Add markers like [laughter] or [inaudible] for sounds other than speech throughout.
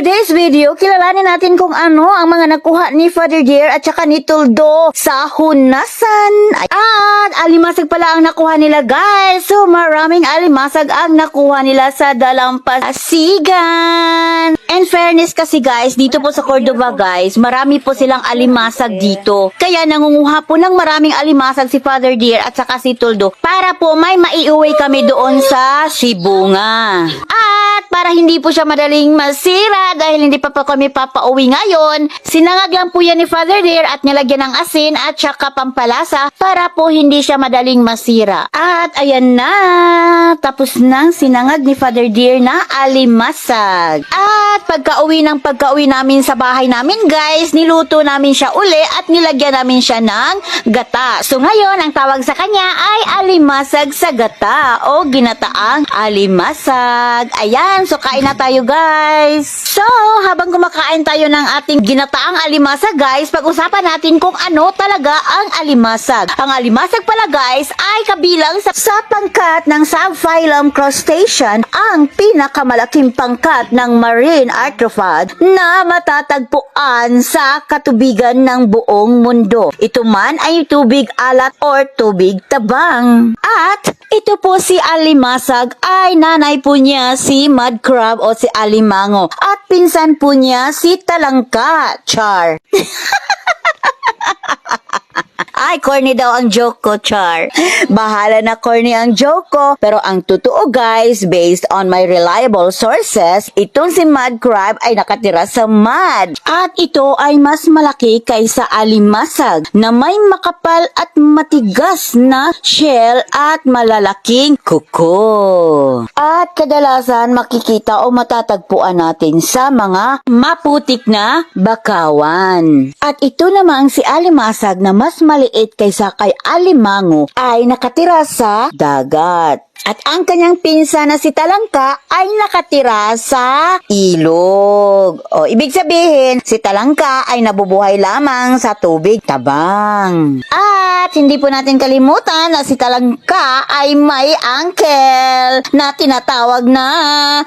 today's video, kilalanin natin kung ano ang mga nakuha ni Father Dear at saka ni Tuldo sa hunasan. At alimasag pala ang nakuha nila guys. So maraming alimasag ang nakuha nila sa dalampasigan. And fairness kasi guys, dito po sa Cordoba guys, marami po silang alimasag dito. Kaya nangunguha po ng maraming alimasag si Father Dear at saka si Tuldo para po may maiuwi kami doon sa Sibunga. At para hindi po siya madaling masira dahil hindi pa po kami papauwi ngayon, sinangag lang po yan ni Father Dear at nilagyan ng asin at saka pampalasa para po hindi siya madaling masira. At ayan na, tapos nang sinangag ni Father Dear na alimasag. At pagka-uwi ng pagka-uwi namin sa bahay namin guys, niluto namin siya uli at nilagyan namin siya ng gata. So ngayon, ang tawag sa kanya ay alimasag sa gata o ginataang alimasag. Ayan, so kain na tayo guys. So, habang kumakain tayo ng ating ginataang alimasag guys, pag-usapan natin kung ano talaga ang alimasag. Ang alimasag pala guys ay kabilang sa, sa pangkat ng subphylum crustacean, ang pinakamalaking pangkat ng marine arthropod na matatagpuan sa katubigan ng buong mundo. Ito man ay tubig alat or tubig tabang. At ito po si Alimasag ay nanay po niya si crab o si Alimango. At pinsan po niya si Talangka. Char. [laughs] Ay, corny daw ang joke ko, Char. Bahala na corny ang joke ko. Pero ang totoo, guys, based on my reliable sources, itong si Mud Crab ay nakatira sa mud. At ito ay mas malaki kaysa alimasag na may makapal at matigas na shell at malalaking kuko. At kadalasan makikita o matatagpuan natin sa mga maputik na bakawan. At ito namang si alimasag na mas maliit kaysa kay alimango ay nakatira sa dagat. At ang kanyang pinsa na si Talangka ay nakatira sa ilog. O, ibig sabihin, si Talangka ay nabubuhay lamang sa tubig tabang. At hindi po natin kalimutan na si Talangka ay may uncle na tinatawag na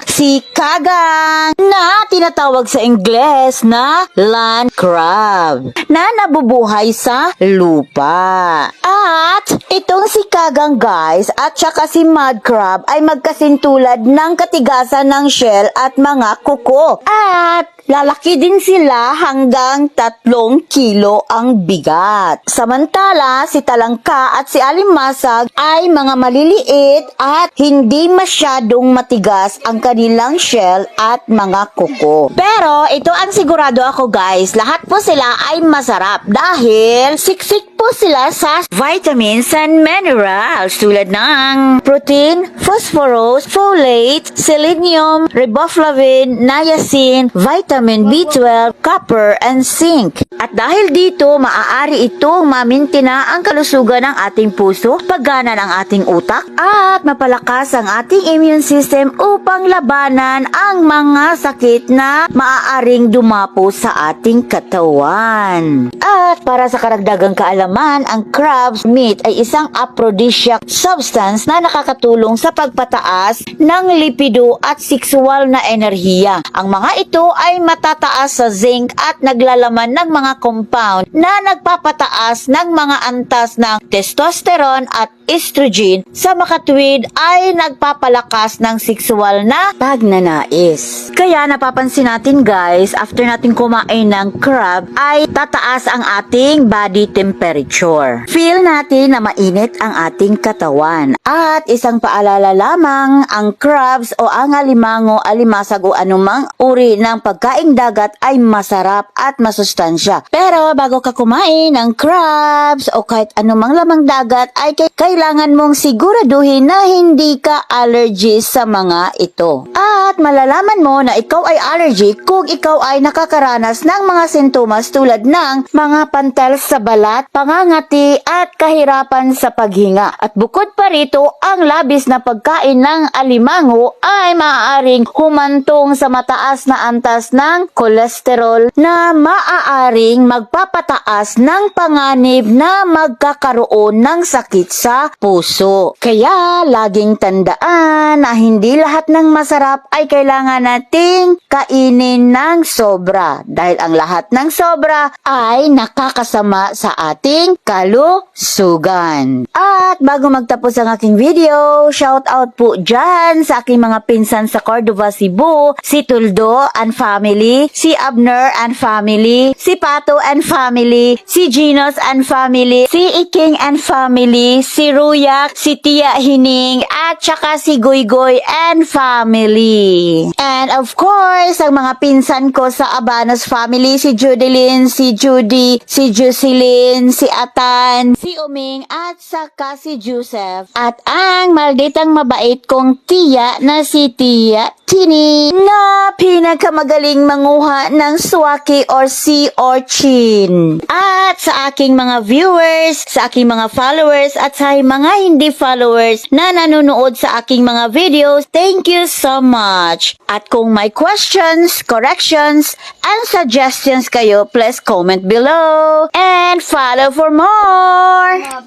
si Kagang na tinatawag sa Ingles na land crab na nabubuhay sa lupa. At itong si Kagang guys at saka si mud crab ay magkasintulad ng katigasan ng shell at mga kuko. At lalaki din sila hanggang tatlong kilo ang bigat. Samantala, si Talangka at si Alimasag ay mga maliliit at hindi masyadong matigas ang kanilang shell at mga kuko. Pero ito ang sigurado ako guys, lahat po sila ay masarap dahil siksik po sila sa vitamins and minerals tulad ng protein, phosphorus, folate, selenium, riboflavin, niacin, vitamin B12, copper, and zinc. At dahil dito, maaari itong mamintina ang kalusugan ng ating puso, paggana ng ating utak, at mapalakas ang ating immune system upang labanan ang mga sakit na maaaring dumapo sa ating katawan. At para sa karagdagang kaalaman, ang crab's meat ay isang aphrodisiac substance na nakakatulong sa pagpataas ng lipido at sexual na enerhiya. Ang mga ito ay matataas sa zinc at naglalaman ng mga compound na nagpapataas ng mga antas ng testosterone at estrogen sa makatwid ay nagpapalakas ng sexual na pagnanais. Kaya napapansin natin guys, after natin kumain ng crab, ay tataas ang ating body temperature. Feel natin na mainit ang ating katawan. At isang paalala lamang, ang crabs o ang alimango, alimasag o anumang uri ng pagkaing dagat ay masarap at masustansya. Pero bago ka kumain ng crabs o kahit anumang lamang dagat ay kailangan mong siguraduhin na hindi ka allergy sa mga ito. At malalaman mo na ikaw ay allergic kung ikaw ay nakakaranas ng mga sintomas tulad ng mga pantal sa balat, pangangati at kahirapan sa paghinga. At bukod pa rito, ang labis na pagkain ng alimango ay maaaring humantong sa mataas na antas ng ng kolesterol na maaaring magpapataas ng panganib na magkakaroon ng sakit sa puso. Kaya laging tandaan na hindi lahat ng masarap ay kailangan nating kainin ng sobra dahil ang lahat ng sobra ay nakakasama sa ating kalusugan. At bago magtapos ang aking video, shout out po dyan sa aking mga pinsan sa Cordova, Cebu, si Tuldo and family, si Abner and family, si Pato and family, si Ginos and family, si Iking and family, si Ruyak, si Tia Hining, at saka si Goygoy and family. And of course, ang mga pinsan ko sa Abanos family, si Judeline, si Judy, si Jocelyn, si Atan, si Uming, at saka si Joseph. At ang malditang mabait kong tiya na si Tia Tini na pinakamagaling manguha ng swaki or sea urchin. At sa aking mga viewers, sa aking mga followers, at sa mga hindi followers na nanonood sa aking mga videos, thank you so much. At kung may questions, corrections, and suggestions kayo, please comment below and follow for more.